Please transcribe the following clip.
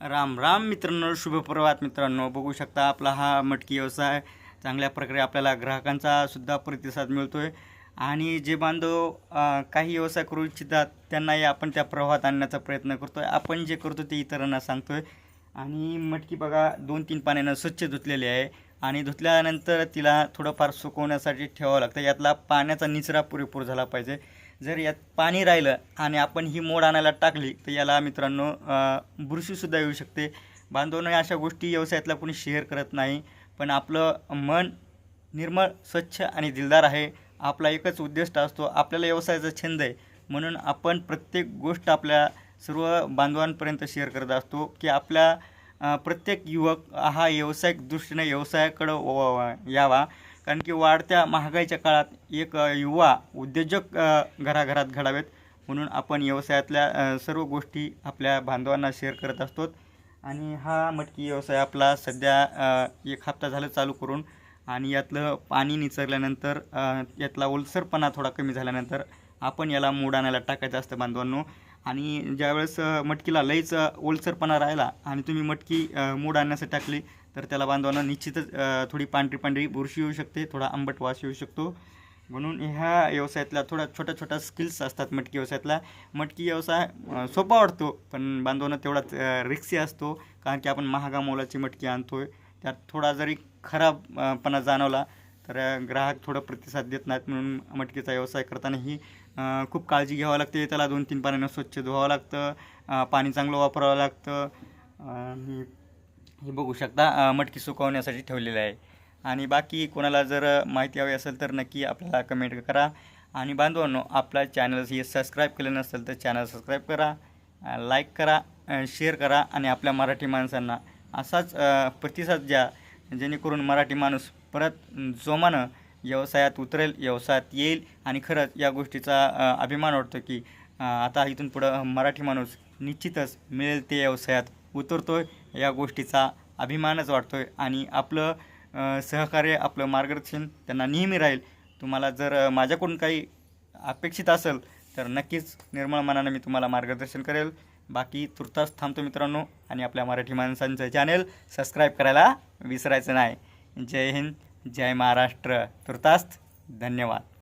राम राम मित्रांनो शुभप्रभात मित्रांनो. बघू शकता आपला हा मटकी व्यवसाय चांगल्या प्रकारे आपल्याला ग्राहकांचा सुद्धा प्रतिसाद मिळतो आहे आणि जे बांधव काही व्यवसाय करू इच्छितात त्यांनाही आपण त्या प्रवाहात आणण्याचा प्रयत्न करतो आहे आपण जे करतो ते इतरांना सांगतो आहे आणि मटकी बघा दोन तीन पाण्यानं स्वच्छ धुतलेली आहे. आणि धुतल्यानंतर तिला थोडंफार सुकवण्यासाठी ठेवावं लागतं. यातला पाण्याचा निचरा पुरेपूर झाला पाहिजे. जर यात पाणी राहिलं आणि आपण ही मोड आणायला टाकली तर याला मित्रांनो बुरशीसुद्धा येऊ शकते. बांधवनं अशा गोष्टी व्यवसायातला कोणी शेअर करत नाही. पण आपलं मन निर्मळ स्वच्छ आणि दिलदार आहे. आपला एकच उद्दिष्ट असतो आपल्याला व्यवसायाचा छंद आहे. म्हणून आपण प्रत्येक गोष्ट आपल्या सर्व बांधवांपर्यंत शेअर करत असतो की आपल्या प्रत्येक युवक हा व्यावसायिक दृष्टीने व्यवसायाकडं व- यावा. कारण की वाढत्या महागाईच्या काळात एक युवा उद्योजक घराघरात घडावेत. म्हणून आपण व्यवसायातल्या सर्व गोष्टी आपल्या बांधवांना शेअर करत असतो. आणि हा मटकी व्यवसाय आपला सध्या एक हप्ता झालं चालू करून आणि यातलं पाणी निचरल्यानंतर यातला ओलसरपणा थोडा कमी झाल्यानंतर आपण याला मूड आणायला टाकायचं असतं बांधवांनो. आणि ज्यावेळेस मटकीला लईच ओलसरपणा राहिला आणि तुम्ही मटकी मूड आणण्यासाठी टाकली तर त्याला बांधवांना निश्चितच थोडी पांढरी पांढरी बुरशी येऊ शकते थोडा आंबट वास येऊ शकतो. म्हणून ह्या व्यवसायातल्या थोड्या छोट्या छोट्या स्किल्स असतात मटकी व्यवसायातला मटकी व्यवसाय सोपा वाटतो पण बांधवांना तेवढाच रिक्सी असतो कारण की आपण महागा मोलाची मटकी आणतो आहे त्यात थोडा जरी खराबपणा जाणवला तर ग्राहक थोडं प्रतिसाद देत नाहीत म्हणून मटकीचा व्यवसाय करतानाही खूप काळजी घ्यावं लागते. त्याला दोन तीन पाण्यानं स्वच्छ धुवावं लागतं पाणी चांगलं वापरावं लागतं. आणि हे बघू शकता मटकी सुकवण्यासाठी ठेवलेलं आहे. आणि बाकी कोणाला जर माहिती हवी असेल तर नक्की आपल्याला कमेंट करा. आणि बांधवांनो आपला चॅनल हे सबस्क्राईब केलं नसेल तर चॅनल सबस्क्राईब करा लाईक करा शेअर करा. आणि आपल्या मराठी माणसांना असाच प्रतिसाद द्या. जेणेकरून मराठी माणूस परत जोमानं व्यवसायात उतरेल व्यवसायात येईल आणि खरंच या गोष्टीचा अभिमान वाटतो की आता इथून पुढं मराठी माणूस निश्चितच मिळेल ते व्यवसायात उतरतोय या गोष्टीचा अभिमानच वाटतोय आणि आपलं सहकार्य आपलं मार्गदर्शन त्यांना नेहमी राहील. तुम्हाला जर माझ्याकडून काही अपेक्षित असेल तर नक्कीच निर्मळ मनानं मी तुम्हाला मार्गदर्शन करेल. बाकी तुर्तास थांबतो मित्रांनो आणि आपल्या मराठी माणसांचं चॅनेल सबस्क्राईब करायला विसरायचं नाही. जय हिंद जय महाराष्ट्र. तुर्तास्त धन्यवाद.